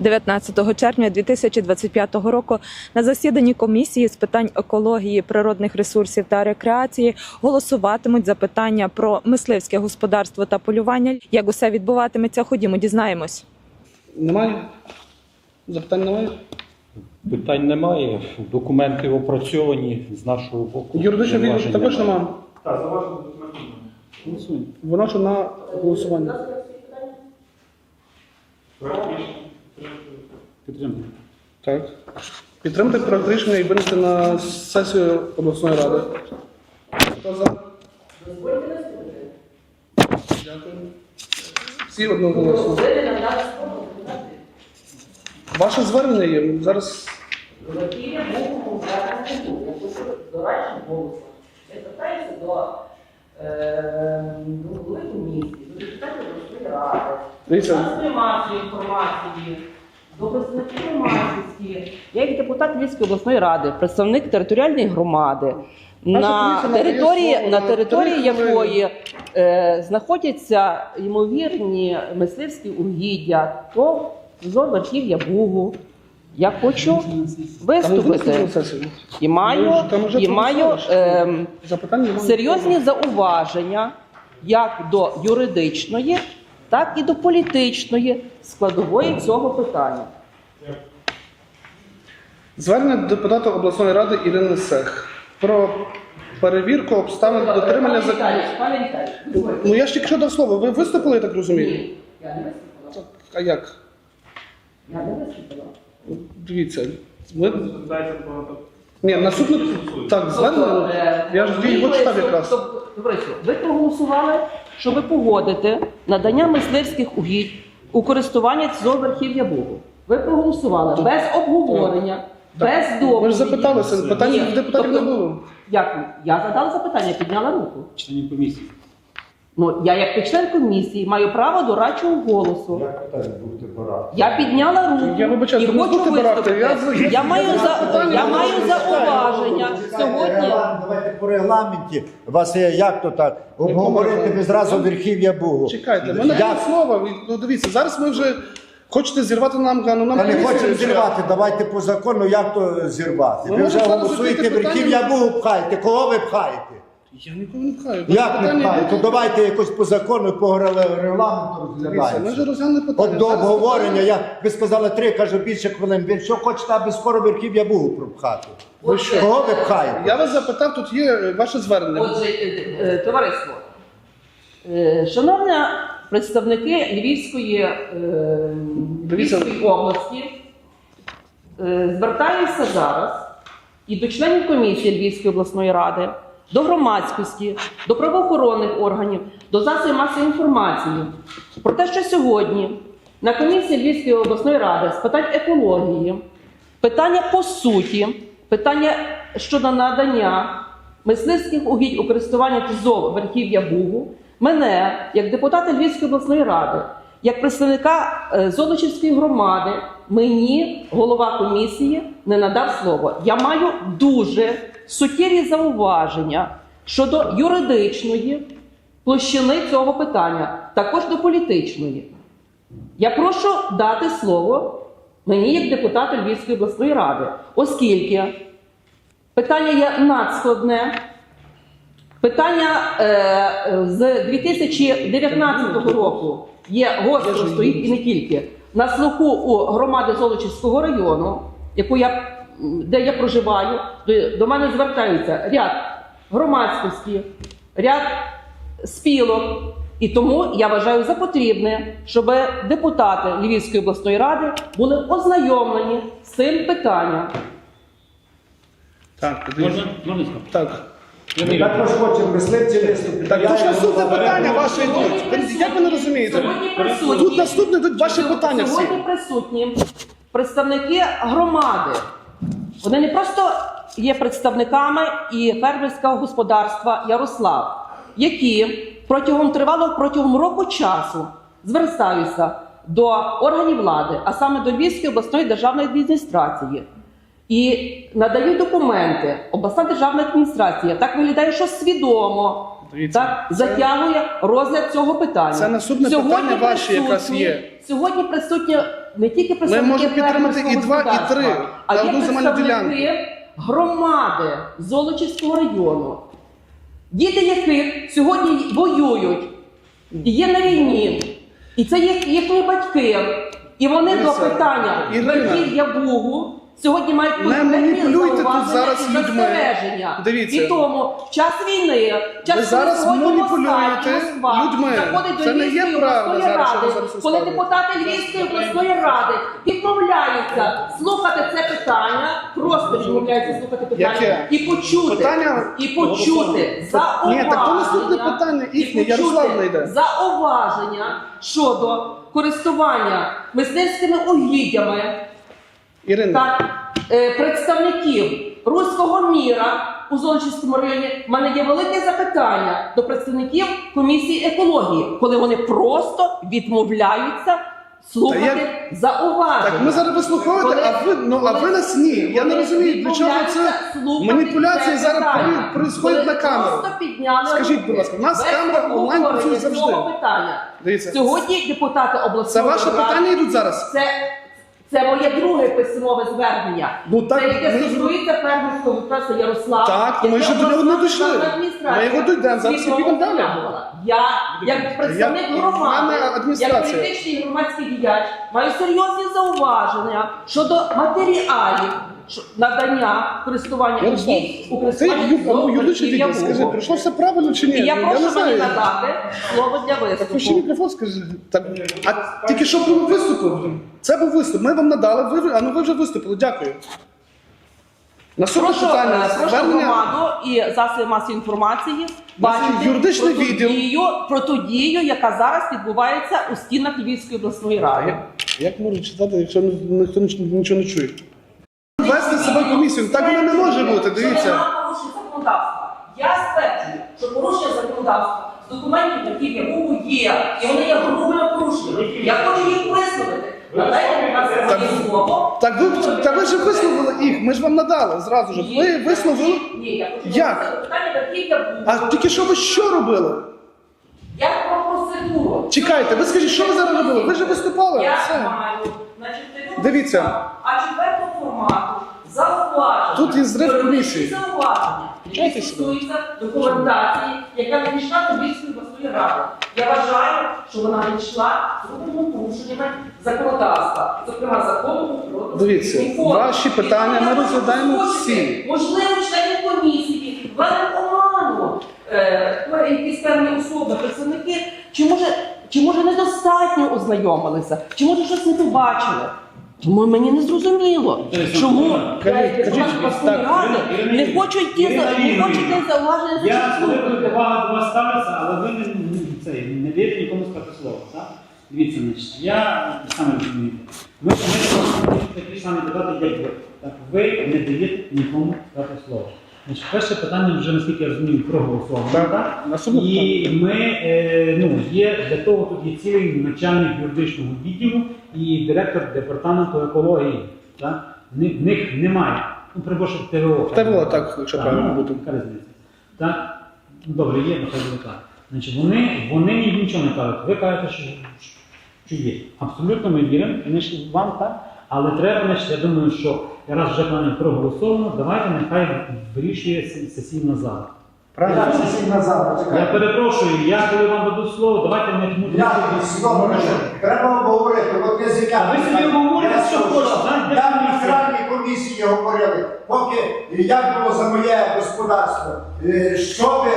19 червня 2025 року на засіданні комісії з питань екології, природних ресурсів та рекреації голосуватимуть за питання про мисливське господарство та полювання. Як усе відбуватиметься, ходімо, дізнаємось. Немає? Запитань немає? Питань немає. Документи опрацьовані з нашого боку. Юридичного відділу також немає. Так, заважено документів. Голосуємо. Воно ж на голосування. Проект Підтримую. Так. Підтримати проект рішення і винести на сесію обласної ради. Хто за? Дякую. Всі одноголосно. Ваше звернення є. Зараз Росія був зараз не був. Я хочу дорадчим голосом. Я звертаюся до, голови комісії, до депутатів обласної ради. У нас немає цієї інформації. До представників громадськості. Я як депутат Львівської обласної ради, представник територіальної громади, на комісія надає території, слово на території три хвилини. якої е, знаходяться ймовірні мисливські угіддя, то зон верхів'я Бугу. Я хочу виступити і маю, там і маю проголосували, ем, Запитань немає. серйозні зауваження як до юридичної, так і до політичної складової цього питання. Звернення депутата обласної ради Ірини Сех про перевірку обставин дотримання закону. Ну я ж тільки що дав слово. Ви виступили, я так розумію? Ні, я не виступила. А як? Я не виступила. Дивіться. Ви... Багато. Ні, наступне так, Тобто, звернення. е, Я ж його читав якраз. тобто, товариство, Ви проголосували, що ви погодите надання мисливських угідь у користування цього верхів'я Богу. Ви проголосували без обговорення, без доповіді. Ви ж запиталися, питання Ні, в депутатів не тобто, було. Як? Я задала запитання, підняла руку. Членів комісії. Ну, я як член комісії маю право дорадчого голосу. Я підняла руку Я вибачаюсь, і не хочу виступити. Я- Я, маю за питання я не маю зауваження сьогодні. Регламент, давайте по регламенті. Вас є як то так? Обговорити ви зразу верхів'я Бугу. Чекайте, ми не Я- було слова. Ви- Ну дивіться, зараз ми вже хочете зірвати нам ну, нам Та не комісію хочемо зірвати, давайте по закону, як то зірвати. Ви можемо вже зараз голосуєте, закрити верхів'я. Бугу пхаєте. Кого ви пхаєте? Я нікого не пхаю. Як не Питання пхаєте? То давайте якось по закону, по регламенту Дивіться, ми розглядаємо. вже розглянули питання. От до Зараз обговорення, я, ви сказали три, кажу, більше хвилин. Ви що хочете, аби скоро верхів'я Бугу пропхати? Ви що? Кого ви пхаєте? Я вас запитав, тут є е, ваше звернення. Отже, е, е, товариство, е, шановні представники Львівської, е, Дивіться. Львівської області, е, звертаюся зараз і до членів комісії Львівської обласної ради, до громадськості, до правоохоронних органів, до засобів масової інформації. Про те, що сьогодні на комісії Львівської обласної ради з питань екології питання по суті, питання щодо надання мисливських угідь у користування ТЗОВ верхів'я Бугу, мене, як депутата Львівської обласної ради, як представника е, Золочівської громади, мені голова комісії не надав слово. Я маю дуже суттєві зауваження щодо юридичної площини цього питання, також до політичної. Я прошу дати слово мені як депутату Львівської обласної ради, оскільки питання є надскладне. Питання е, з 2019 року є гостро стоїть і не тільки на слуху у громади Золочівського району, яку я, де я проживаю, до, до мене звертаються ряд громадськості, ряд спілок. І тому я вважаю за потрібне, щоб депутати Львівської обласної ради були ознайомлені з цим питанням. Так. Можна? Можна? Так. Ми також хочемо мисливці виступити. Так, Я тут ж наступне питання ваше йдуть. Як ви не розумієте? Сьогодні присутні, Тут наступне йдуть ваші питання всі. Сьогодні присутні представники громади. Вони не просто є представниками і фермерського господарства Ярослав, які протягом тривалого протягом року часу звертаються до органів влади, а саме до Львівської обласної державної адміністрації. І надають документи. Обласна державна адміністрація так виглядає, що свідомо Дивіться, так затягує розгляд цього питання. це наступне питання ваше якраз є. Сьогодні присутні не тільки представники можемо підтримати і два, і три а є представники громади Золочівського району, діти яких сьогодні воюють і є на війні, і це їх, їхні батьки. І вони до Дивіться, питання Ірина, верхів'я Бугу сьогодні мають не маніпулюйте тут зауваження зараз і людьми. застереження. Дивіться. І тому в час війни, в час Ви зараз коли сьогодні маніпулюєте Москва і Москва людьми. заходить до Це не є Львівської правда обласної зараз, що ви ради, зараз коли розказуєте. депутати Львівської обласної ради відмовляються слухати це питання, просто відмовляються слухати питання Яке? і почути, Питання- і почути зауваження. Ні, так то наступне питання їхнє, і почути Ярослав йде. зауваження щодо користування мисливськими угіддями Ірина, так, е, представників руського міра у Золочівському районі, в мене є велике запитання до представників комісії екології, коли вони просто відмовляються слухати Та зауваження. так ми зараз вислуховуєте, Коли- а ви ну а ви нас ні. Я не розумію, для чого це маніпуляції зараз питання. на камеру. Скажіть, будь ласка, у нас камера онлайн працює завжди. питання. Дивіться. Сьогодні депутати Це ваше ради- питання йдуть зараз. це, це моє друге письмове звернення. Ну, так, це яке ми- стосується фермерського господарства Ярослава. Так, ми яке ще до нього не обласна дійшли. державна адміністрація Ми його дійдемо, зараз свідомо підемо далі. Я, як представник Я- громади, мене як адміністрація. політичний громадський діяч, маю серйозні зауваження щодо матеріалів надання користування угідь у ти користування ю- ну, юридичний відділ, скажи, пройшло все правильно чи ні? І я Ну, прошу не мені знаю. надати слово для ще виступу. мікрофон скажи. Так, а тільки що був виступ? Це був виступ. Ми вам надали, ви, а ну ви вже виступили. Дякую. Наступне Прошу, питання. е, прошу Звернення. громаду і засоби масової інформації бачити юридичний про, ту відділ. дію, про ту дію, яка зараз відбувається у стінах Львівської обласної ради. Як можна читати, якщо ні- ніхто ніч- нічого не чує? Вести себе комісію. Так воно не може бути, дивіться. Я стверджую, що порушення законодавства з документів, які в Богу є, і вони є грубими порушеннями. Я хочу їх висловити. Надайте, будь Так- слово. Так ви, та ви ж висловили їх, ми ж вам надали зразу ж. Ви висловили. Ні, я хочу Як? питання верхів'я Богу. А тільки що ви що робили? Я про процедуру. Чекайте, ви скажіть, що ви зараз робили? Ви ж виступали. Я Все. маю Дивіться. а четвертого формату зауваження. Тут є зрив комісії. Зауваження, які стосуються документації, яка надійшла до Львівської обласної ради. Я вважаю, що вона надійшла з грубими порушеннями законодавства, зокрема закону про Дивіться, інформ. ваші питання тому ми я хочу розглядаємо озвучити, всі. Можливо, членів комісії, ввели оману е, якісь певні особи, представники, чи може, чи може недостатньо ознайомилися, чи може щось не побачили. Тому мені не зрозуміло, чому так, ради не хочуть ті за- не хочуть ті зауваження Я звикли до вас ставиться, але ви не, не, це, не даєте нікому сказати слово. Так? Дивіться, значить, я саме розумію. Ми, ми такі самі додати, як ви. Так, ви не даєте нікому сказати слово. Значить, перше питання вже, наскільки я розумію, проголосовано. Так, Так? І ми е, ну, є для того тут є цілий начальник юридичного відділу і директор департаменту екології. Так? В них- В них немає. Ну, прибольше ТВО. ТВО, так, якщо правильно ну, буде. яка різниця? Так? Ну, Добре, є, нехай буде так. Значить, вони, вони ні- нічого не кажуть. Ви кажете, що, що є. Абсолютно ми віримо, звісно, вам так. Але треба, значить, я думаю, що раз вже плані проголосовано, давайте нехай вирішує се- сесійна зала. Правильно. Я зала, Я перепрошую, я коли вам дадуть слово, давайте не тьму. Я слово треба обговорити, от я зім'я. А ви собі обговорюєте, що хочете, знаєте, на комісія? аграрній комісії говорили, поки як було за моє господарство, е, що ви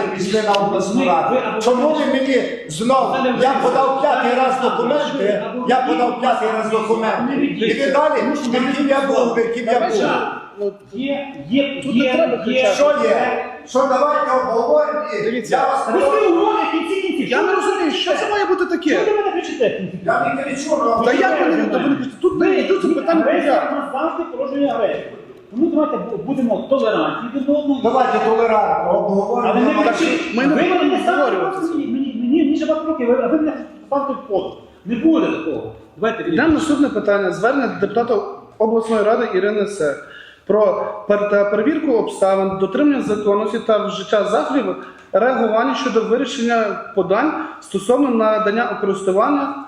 не пішли на обласну Ви- раду. або- Чому ви мені знову? Я подав п'ятий раз документи, або- я подав п'ятий раз документи. І ви далі, верхів я був, верхів я був. Ну, Є, є, Тут не є, треба є. Що є? Що давайте обговоримо і Дивіться. я вас Та ви прошу. говорите, в кінці кінців. Я не розумію, що це має бути Чого таке? ви мене кричите в кінці? Я не кричу, але Та як вони не вони кажуть, тут не йдуть це питання Агресія в нас завжди порожнює агресію. Тому давайте бу- будемо толерантні до одного. давайте толерантно Але обговоримо. не кричіть. ми не ви будемо мене обговорювати мені, мені, мені, мені же багато років, а ви мене ставте в поду. Не буде такого. Давайте Йдемо наступне питання. Звернення депутата обласної ради Ірини Се про перевірку обставин, дотримання законності та вжиття заходів реагування щодо вирішення подань стосовно надання у користування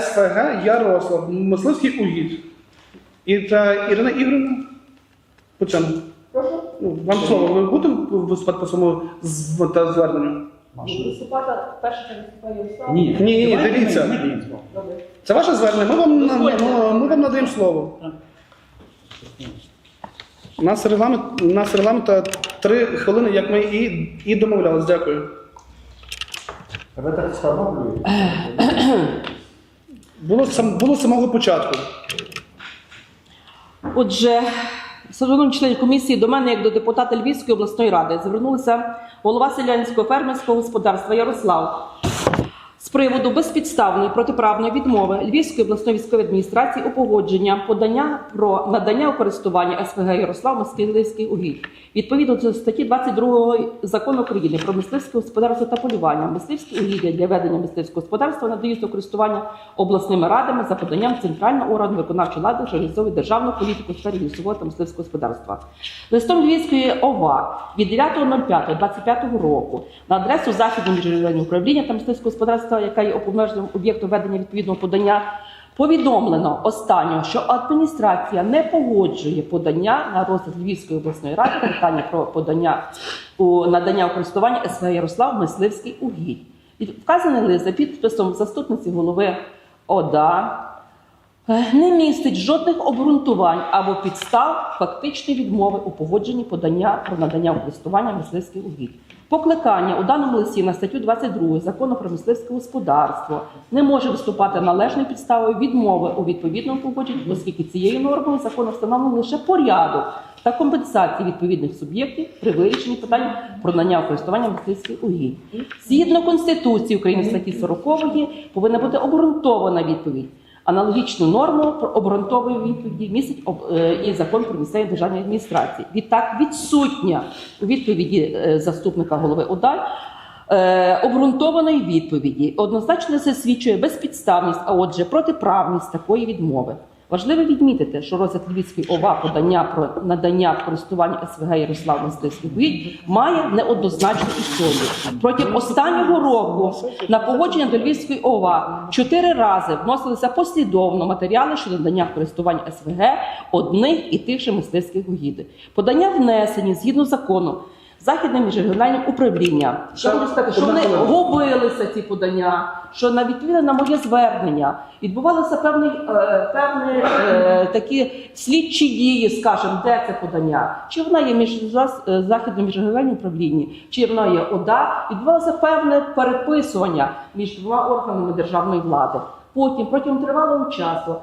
СФГ Ярослав, мисливський угідь. І та Ірина Ігорівна по. Прошу. Ну, вам слово, ви будете виступати по своєму з- та зверненню? Виступати перше виступає Ні, Ні, ні, дивіться. Це ваше звернення. Ми вам, ми, ми вам надаємо слово. У нас регламент, у нас регламент та три хвилини, як ми і, і домовлялись. Дякую. Ви так встановлюєте? Було, сам, було з самого початку. Отже, шановні члени комісії, до мене, як до депутата Львівської обласної ради, звернулися голова селянського фермерського господарства Ярослав з приводу безпідставної протиправної відмови Львівської обласної військової адміністрації у погодження подання про надання у користування СВГ Ярослав Москвилівський угідь. Відповідно до статті 22 закону України про мисливське господарство та полювання, мисливські угіддя для ведення мисливського господарства надаються у користування обласними радами за поданням центрального органу виконавчої влади, що реалізовує державну політику у сфері лісового та мисливського господарства. Листом Львівської ОВА від 9.05.25 року на адресу Західного міжрегіонального управління та мисливського господарства, яка є уповноваженим об'єктом ведення відповідного подання, повідомлено останнього, що адміністрація не погоджує подання на розгляд Львівської обласної ради питання про подання у надання у користування СВ Ярослав Мисливський угідь. Вказаний лист за підписом заступниці голови ОДА не містить жодних обґрунтувань або підстав фактичної відмови у погодженні подання про надання користування мисливських угідь. Покликання у даному листі на статтю 22 закону про мисливське господарство не може виступати належною підставою відмови у відповідному погодженні, оскільки цією нормою закону встановлено лише порядок та компенсації відповідних суб'єктів при вирішенні питань про надання користування мисливських угідь. Згідно Конституції України статті 40 повинна бути обґрунтована відповідь. Аналогічну норму про обґрунтової відповіді містить е, і закон про місцеві державні адміністрації. Відтак відсутня у відповіді е, заступника голови ОДА е, обґрунтованої відповіді. Однозначно це свідчує безпідставність, а отже, протиправність такої відмови. Важливо відмітити, що розгляд Львівської ОВА подання про надання користування СВГ Ярослав Угідь має неоднозначну історію. Протягом останнього року на погодження до Львівської ОВА чотири рази вносилися послідовно матеріали щодо надання в користування СВГ одних і тих же мисливських угідей. Подання внесені згідно закону. Західним міжрегіональним управлінням. Я хочу сказати, що вони губилися ці подання, що на відповідно на моє звернення відбувалися певні, е, певні е, такі слідчі дії, скажімо, де це подання, чи вона є між е, західним міжрегіональним управлінням, чи вона є ОДА, відбувалося певне переписування між двома органами державної влади. Потім протягом тривалого часу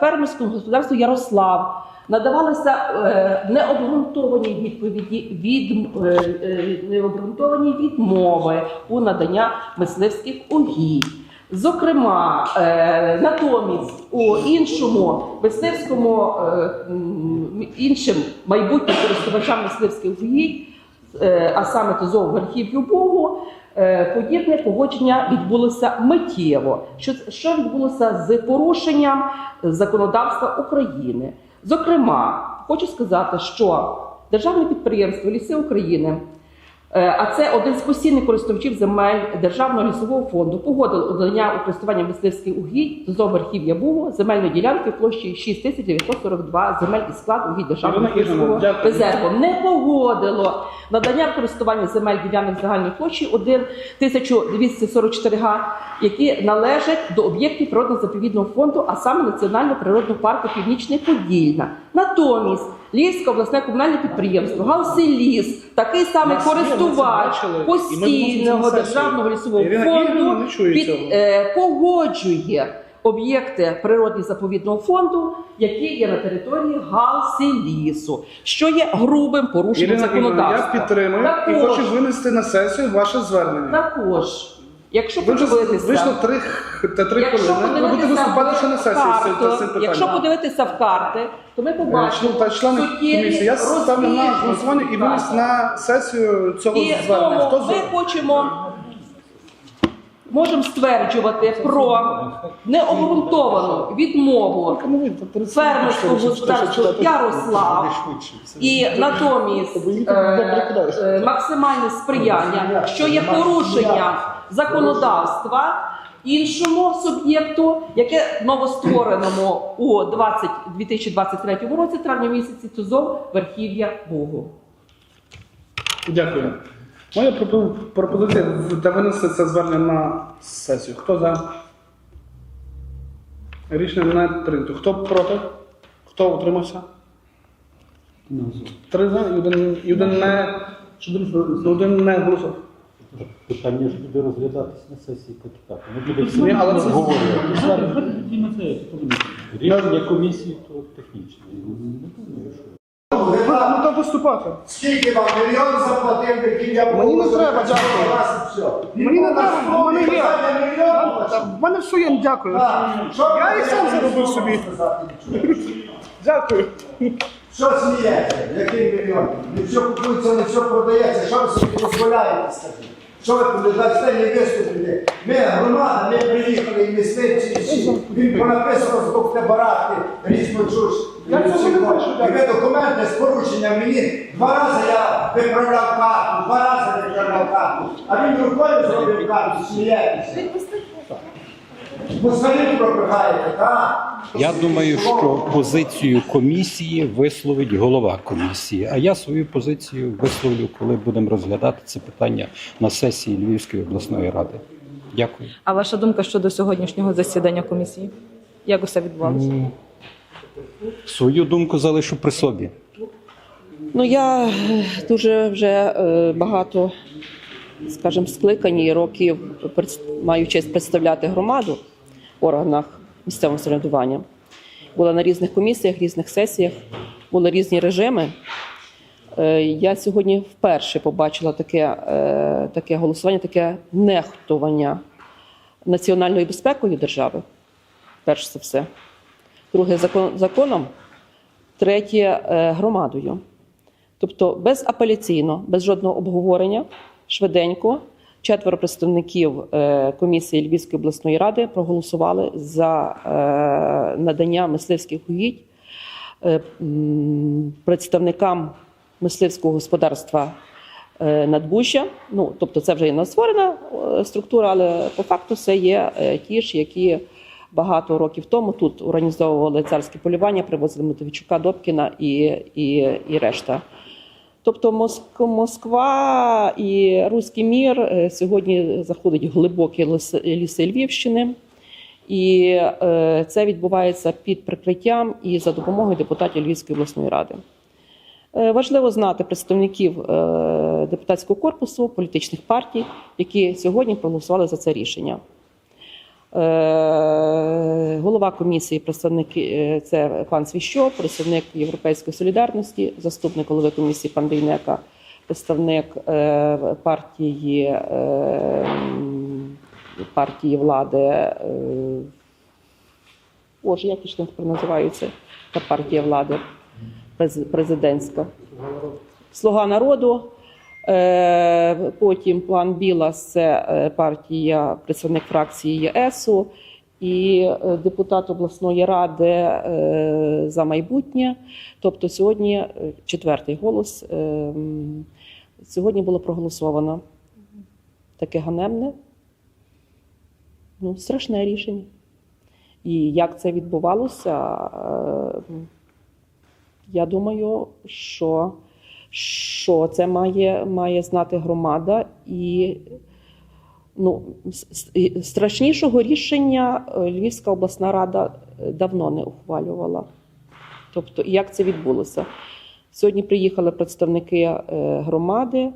фермерському господарству Ярослав надавалися е, необґрунтовані відповіді від е, е, необґрунтовані відмови у надання мисливських угідь. Зокрема, натомість у іншому мисливському іншим майбутнім користувачам мисливських угідь, а саме ТЗОВ верхів'ю Богу, подібне погодження відбулося миттєво. Що відбулося з порушенням законодавства України? Зокрема, хочу сказати, що державне підприємство Ліси України. Е, А це один з постійних користувачів земель Державного лісового фонду погодило удання у користування мисливських угідь до верхів'я Бугу земельної ділянки площею 6942 земель і склад угідь державного лісового резерву. Не погодило надання в користування земель ділянок загальної площі 1244 га, які належать до об'єктів природно-заповідного фонду, а саме Національного природного парку Північне Подільна. Натомість Львівське обласне комунальне підприємство Галсиліс, такий самий Нас користувач бачили, постійного державного лісового Ірина фонду Ігорівна не чує під, цього. е, погоджує об'єкти природні заповідного фонду, які є на території Галсилісу, що є грубим порушенням Ірина Ігорівна, я законодавства. підтримую і Також. хочу винести на сесію ваше звернення. Також, якщо подивитися, вийшло три, та три якщо хвилини. Ви будете виступати ще на сесії карту, цим якщо подивитися в карти, то ми побачимо та члени комісії. Я ставлю на голосування і виніс на сесію цього І звернення. Хто за? ми хочемо, можемо стверджувати про необґрунтовану відмову фермерського господарства Ярослав і натомість е, е, максимальне сприяння, що є порушенням законодавства іншому суб'єкту, яке новоствореному у 20, 2023 році, травня місяці, ТУЗОВ Верхів'я Бугу. Дякую. Моя пропо- пропозиція винести це звернення на сесію. Хто за? Рішення не прийнято. Хто проти? Хто утримався? Три за і один, і один не. Один не голосував. Питання ж буде розглядатись на сесії депутата. Не буде Ні, але це- обговорювати. Рішення комісії то технічне. Не думаю, що. Ну то виступати. Скільки вам мільйон заплатив, який я Мені не треба, дякую. Мені не треба, в мене є. В мене все є, дякую. Я і сам заробив собі. Дякую. Що смієте? Який мільйон? Не все купується, не все продається. Що ви собі дозволяєте, скажіть? Що ви туди не виступили? Ми громада, ми приїхали і мисливці. Він понаписав, з боку барахти, різно чуш. І ви документи з порушенням мені. Два рази я виправляв карту, два рази виправляв карту. А він рукою зробив карту, смієтеся. Москалів пропихаєте, так? Я думаю, що позицію комісії висловить голова комісії. А я свою позицію висловлю, коли будемо розглядати це питання на сесії Львівської обласної ради. Дякую. А ваша думка щодо сьогоднішнього засідання комісії? Як усе відбувалося? Свою думку залишу при собі. Ну я е, дуже вже е, багато, скажімо, скликані років маю честь представляти громаду органах місцевого самоврядування. Була на різних комісіях, різних сесіях, були різні режими. Е, Я сьогодні вперше побачила таке, е, таке голосування, таке нехтування національною безпекою держави, перш за все. Друге закон, законом, третє е, громадою. Тобто безапеляційно, без жодного обговорення, швиденько, четверо представників е, комісії Львівської обласної ради проголосували за е, надання мисливських угідь е, представникам мисливського господарства Надбужжя. Ну, тобто це вже є новостворена е, структура, але по факту це є ті ж, які багато років тому тут організовували царське полювання, привозили Мотовичука, Добкіна і, і, і решта. Тобто Моск- Москва і Руський мір е, сьогодні заходить глибокі ліси, Львівщини, і е, це відбувається під прикриттям і за допомогою депутатів Львівської обласної ради. Е, Важливо знати представників депутатського корпусу, політичних партій, які сьогодні проголосували за це рішення. Е, Голова комісії, представники е, це пан Свіщо, представник Європейської солідарності, заступник голови комісії пан Дейнека, представник е, партії, партії влади. Боже, як ж тепер називаються та партія влади през- президентська. Слуга народу. Е, Потім план Білас це е, партія, представник фракції ЄСу і е, депутат обласної ради за майбутнє. Тобто сьогодні четвертий голос. Сьогодні було проголосовано таке ганебне, ну, страшне рішення. І як це відбувалося, я думаю, що, що це має, має знати громада, і ну, страшнішого рішення е, Львівська обласна рада е, давно не ухвалювала. Тобто, як це відбулося? Сьогодні приїхали представники е, громади,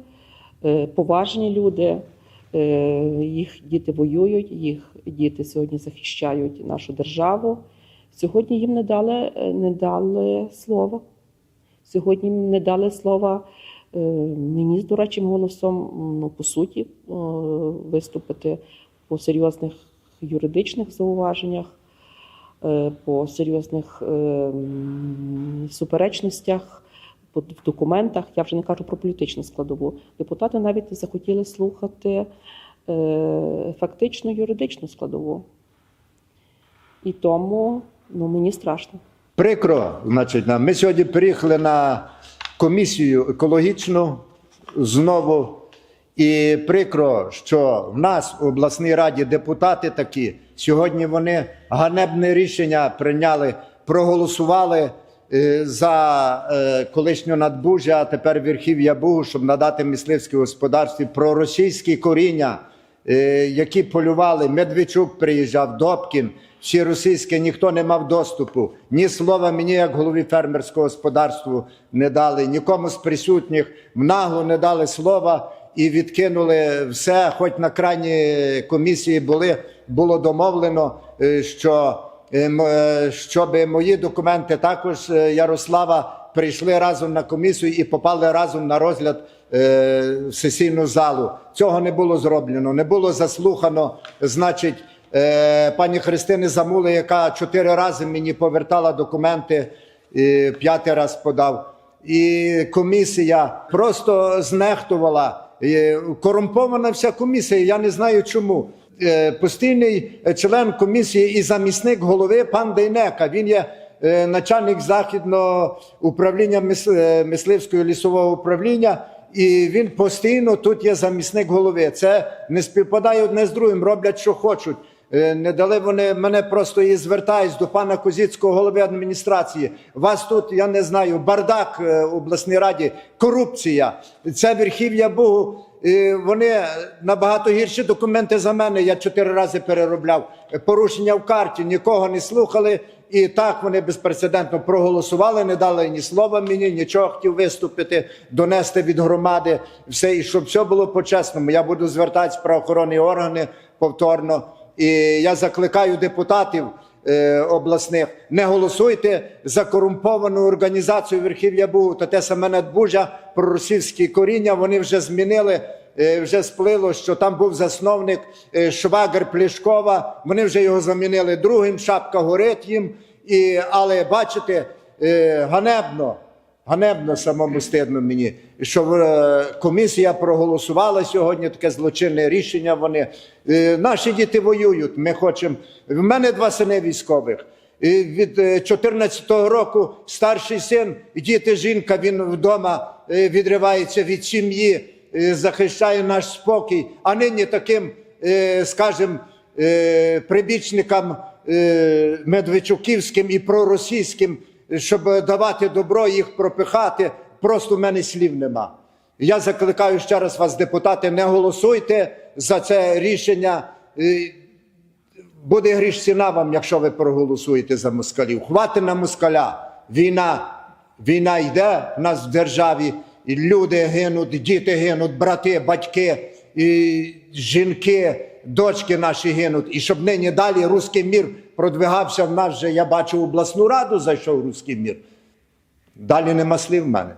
поважні люди. Їх діти воюють, їх діти сьогодні захищають нашу державу. Сьогодні їм не дали, не дали слова. Сьогодні не дали слова е, мені з дурачим голосом, ну, по суті, е, виступити по серйозних юридичних зауваженнях, е, по серйозних суперечностях в документах. Я вже не кажу про політичну складову. Депутати навіть захотіли слухати е, фактично юридичну складову. І тому ну, мені страшно. Прикро, значить, ми сьогодні приїхали на комісію екологічну знову. І прикро, що в нас у обласній раді депутати такі, сьогодні вони ганебне рішення прийняли, проголосували е, за е, колишню надбужжя, а тепер верхів'я Бугу, щоб надати мисливське господарстві проросійські коріння, е, які полювали. Медведчук приїжджав, Добкін, всі російські, ніхто не мав доступу. Ні слова мені, як голові фермерського господарства, не дали, нікому з присутніх в нагло не дали слова і відкинули все. Хоч на крайній комісії були, було домовлено, е, що е, е, щоб мої документи також Ярослава прийшли разом на комісію і попали разом на розгляд в сесійну залу. Цього не було зроблено, не було заслухано. Значить, пані Христини Замули, яка чотири рази мені повертала документи, п'ятий раз подав. І комісія просто знехтувала. Корумпована вся комісія. Я не знаю чому. Е, Постійний член комісії і замісник голови пан Дейнека. Він є е, начальник західного управління е, мисливського лісового управління. І він постійно тут є замісник голови. Це не співпадає одне з другим, роблять, що хочуть. Е, Не дали вони мене просто і звертаюсь до пана Козіцького, голови адміністрації. Вас тут, я не знаю, бардак е, у обласній раді, корупція. Це верхів'я Богу. Е, Вони набагато гірші документи за мене. Я чотири рази переробляв. Е, Порушення в карті, нікого не слухали. І так вони безпрецедентно проголосували, не дали ні слова мені, нічого хотів виступити, донести від громади. Все, і щоб все було по-чесному. Я буду звертатися в правоохоронні органи повторно. І я закликаю депутатів е, обласних, не голосуйте за корумповану організацію Верхів'я Бугу та те саме надбужа про російські коріння. Вони вже змінили. е, Вже сплило, що там був засновник е, Швагер Плішкова. Вони вже його замінили другим. Шапка горить їм. І, але бачите, ганебно, ганебно самому стидно мені, що е, комісія проголосувала сьогодні таке злочинне рішення. Вони Е, наші діти воюють. Ми хочемо. В мене два сини військових. І від 14-го року старший син, діти, жінка, він вдома е, відривається від сім'ї, е, захищає наш спокій. А нині таким, е, скажімо, е, прибічникам е, Медведчуківським і проросійським, щоб давати добро, їх пропихати, просто в мене слів нема. Я закликаю ще раз вас, депутати, не голосуйте за це рішення. Е, Буде гріш ціна вам, якщо ви проголосуєте за москалів. Хвати на москаля. Війна, війна йде в нас в державі, і люди гинуть, діти гинуть, брати, батьки, і жінки, дочки наші гинуть. І щоб нині далі руський мір продвигався в нас вже, я бачу, обласну раду зайшов русський мір. Далі нема слів в мене.